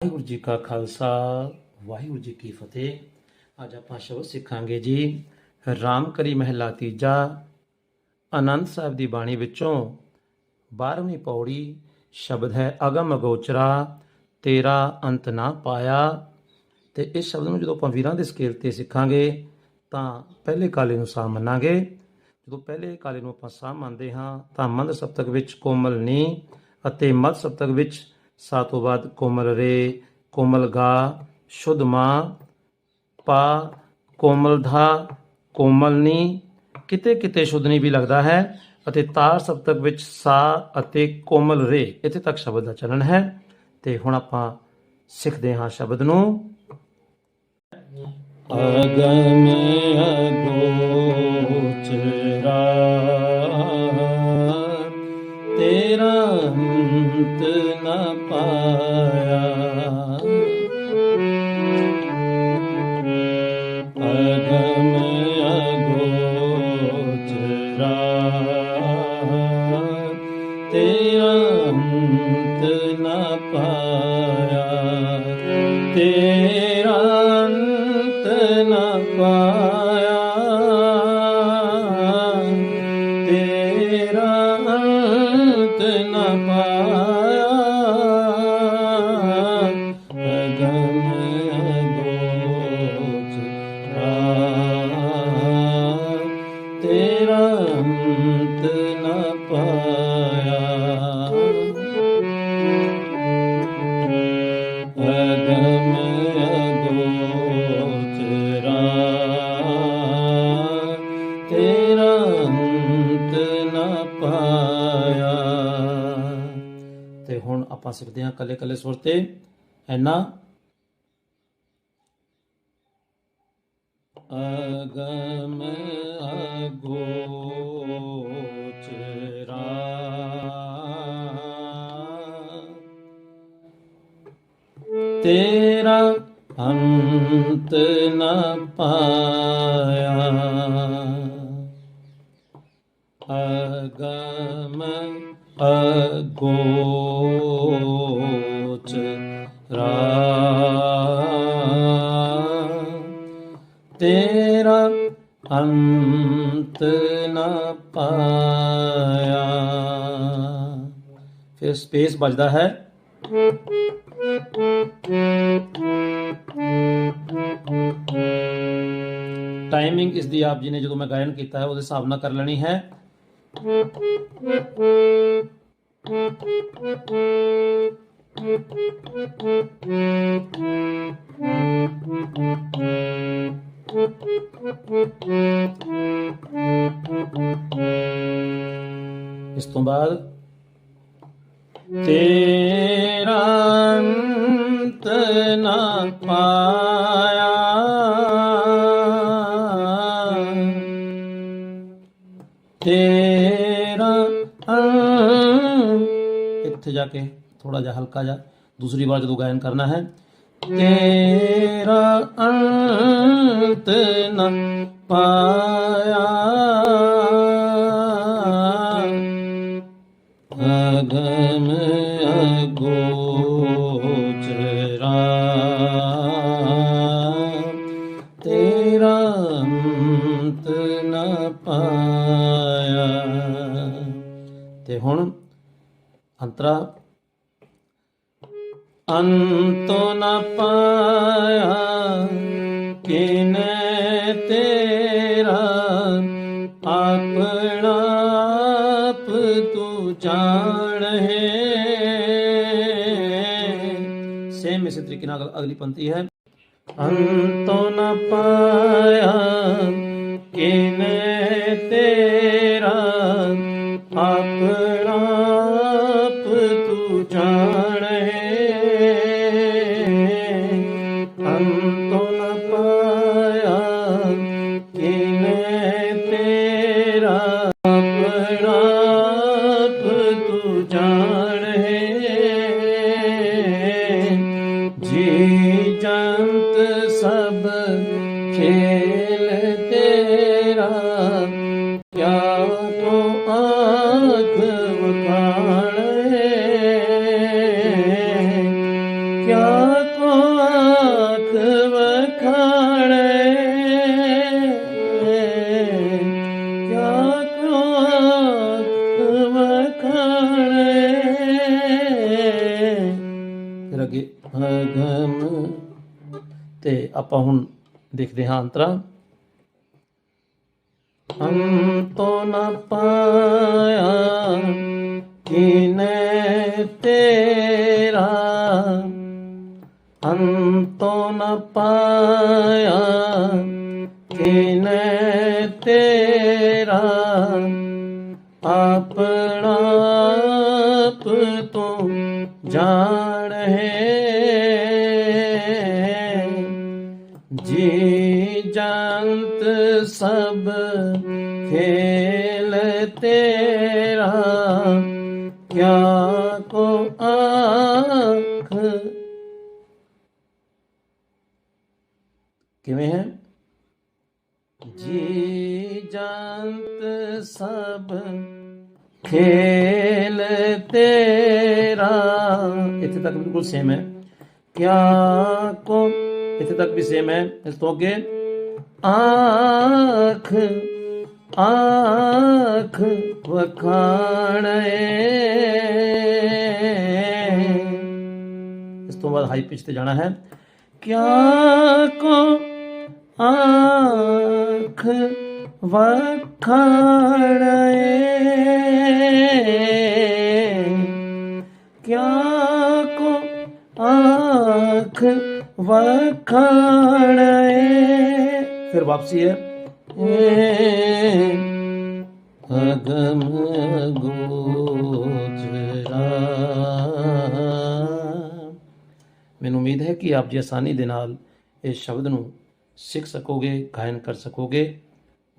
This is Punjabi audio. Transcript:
ਵਾਹਿਗੁਰੂ ਜੀ ਕਾ ਖਾਲਸਾ, ਵਾਹਿਗੁਰੂ ਜੀ ਕੀ ਫਤਿਹ। ਅੱਜ ਆਪਾਂ ਸ਼ਬਦ ਸਿੱਖਾਂਗੇ ਜੀ ਰਾਮ ਕਰੀ ਮਹਿਲਾ ਤੀਜਾ ਆਨੰਦ ਸਾਹਿਬ ਦੀ ਬਾਣੀ ਵਿੱਚੋਂ 12ਵੀਂ ਪੌੜੀ ਸ਼ਬਦ ਹੈ, ਅਗਮ ਅਗੋਚਰਾ ਤੇਰਾ ਅੰਤ ਨਾ ਪਾਇਆ। ਤੇ ਇਸ ਸ਼ਬਦ ਨੂੰ ਜਦੋਂ ਆਪਾਂ ਵੀਰਾਂ ਦੇ ਸਕੇਲ ਤੇ ਸਿੱਖਾਂਗੇ, ਤਾਂ ਪਹਿਲੇ ਕਾਲੇ ਨੂੰ ਸਾਹ ਮੰਨਾਂਗੇ। ਜਦੋਂ ਪਹਿਲੇ ਕਾਲੇ ਨੂੰ ਆਪਾਂ ਸਾਹ ਮੰਨਦੇ ਹਾਂ, ਤਾਂ ਮੰਦ ਸਪਤਕ ਵਿੱਚ ਕੋਮਲ ਨੀ ਅਤੇ ਮਧ ਸਪਤਕ ਵਿੱਚ ਸਾ ਤੋਂ ਬਾਅਦ ਕੋਮਲ ਰੇ, ਕੋਮਲ ਗਾ, ਸ਼ੁੱਧ ਮਾ, ਪਾ, ਕੋਮਲ ਧਾ ਕੋਮਲਨੀ ਕਿਤੇ ਕਿਤੇ ਸ਼ੁੱਧਨੀ ਵੀ ਲੱਗਦਾ ਹੈ ਅਤੇ ਤਾਰ ਸਪਤਕ ਵਿੱਚ ਸਾ ਅਤੇ ਕੋਮਲ ਰੇ, ਇੱਥੇ ਤੱਕ ਸ਼ਬਦ ਦਾ ਚਲਨ ਹੈ। ਤੇ ਹੁਣ ਆਪਾਂ ਸਿੱਖਦੇ ਹਾਂ ਸ਼ਬਦ ਨੂੰ। ਅਗਮ ਅਗੋਚਰਾ ਨ ਹੁਣ ਆਪਾਂ ਹਾਂ ਕੱਲੇ ਕੱਲੇ ਸੁਰ ਤੇ। ਐਨਾ। ਅਗਮ ਅਗੋਚਰਾ ਤੇਰਾ ਅੰਤ ਨ ਪਾਇਆ। ਅਗਮ ਅਗੋਚਰਾ ਤੇਰਾ ਅੰਤ ਨਾ ਪਾਇਆ। ਫਿਰ ਸਪੇਸ ਵੱਜਦਾ ਹੈ। ਟਾਈਮਿੰਗ ਇਸ ਦੀ ਆਪ ਜੀ ਨੇ ਜਦੋਂ ਮੈਂ ਗਾਇਨ ਕੀਤਾ ਹੈ, ਉਹਦੇ ਹਿਸਾਬ ਨਾਲ ਕਰ ਲੈਣੀ ਹੈ। ਇਸ ਤੋਂ ਬਾਅਦ ਤੇਰਾ ਅੰਤ ਉੱਥੇ ਜਾ ਕੇ ਥੋੜਾ ਜਿਹਾ ਹਲਕਾ ਜਿਹਾ ਦੂਸਰੀ ਵਾਰ ਜਦੋਂ ਗਾਇਨ ਕਰਨਾ ਹੈ। ਤੇਰਾ ਅੰਤ ਨਾ ਪਾਇਆ। ਅਗਮ ਅਗੋਚਰਾ ਤੇਰਾ ਅੰਤ ਨ ਪਾਇਆ। ਤੇ ਹੁਣ ਅੰਤਰਾ ਅੰਤੋ ਨ ਪਾਇਆ ਕਿਨੇ ਤੇਰਾ ਆਪਣਾ ਆਪ ਤੂੰ ਜਾਣ ਹੈ ਸੇਮ ਇਸੇ ਤਰੀਕੇ ਨਾਲ ਅਗਲੀ ਪੰਕਤੀ ਹੈ ਅੰਤੋ ਨ ਪਾਇਆ ਕਿਨੇ ਤੇਰਾ ਆਪਣਾ ਤੇ ਆਪਾਂ ਹੁਣ ਦੇਖਦੇ ਹਾਂ ਅੰਤਰਾ। ਅੰਤੋ ਨ ਪਾਇਆ ਕਿਨੇ ਤੇਰਾ। ਅੰਤੋ ਨ ਪਾਇਆ ਕਿਨੇ ਤੇਰਾ। ਆਪਣਾ ਆਪ ਤੂੰ ਜਾਣ ਹੈ ਜੀ ਜੰਤ ਸਭ ਖੇਲ ਤੇਰਾ, ਕਿਆ ਕੋ ਆਖ। ਕਿਵੇਂ ਹੈ? ਜੀ ਜੰਤ ਸਭ ਖੇਲ ਤੇਰਾ ਇੱਥੇ ਤੱਕ ਬਿਲਕੁਲ ਸੇਮ ਹੈ ਕਿਆ ਕੋ ਇੱਥੇ ਤੱਕ ਵੀ ਸੇਮ ਹੈ ਇਸ ਤੋਂ ਅੱਗੇ ਆਖ ਆਖ ਵਖਾਣ ਇਸ ਤੋਂ ਬਾਅਦ ਹਾਈ ਪਿਚ ਤੇ ਜਾਣਾ ਹੈ ਕਿਆ ਕੋ ਆਖ ਵਖਾਣ ਕਿਆ ਕੋ ਆਖ ਵਖਾਣ ਫਿਰ ਵਾਪਸੀ ਹੈ। ਅਗਮ ਗੋਚਰਾ ਮੈਨੂੰ ਉਮੀਦ ਹੈ ਕਿ ਆਪ ਜੀ ਆਸਾਨੀ ਦੇ ਨਾਲ ਇਸ ਸ਼ਬਦ ਨੂੰ ਸਿੱਖ ਸਕੋਗੇ, ਗਾਇਨ ਕਰ ਸਕੋਗੇ।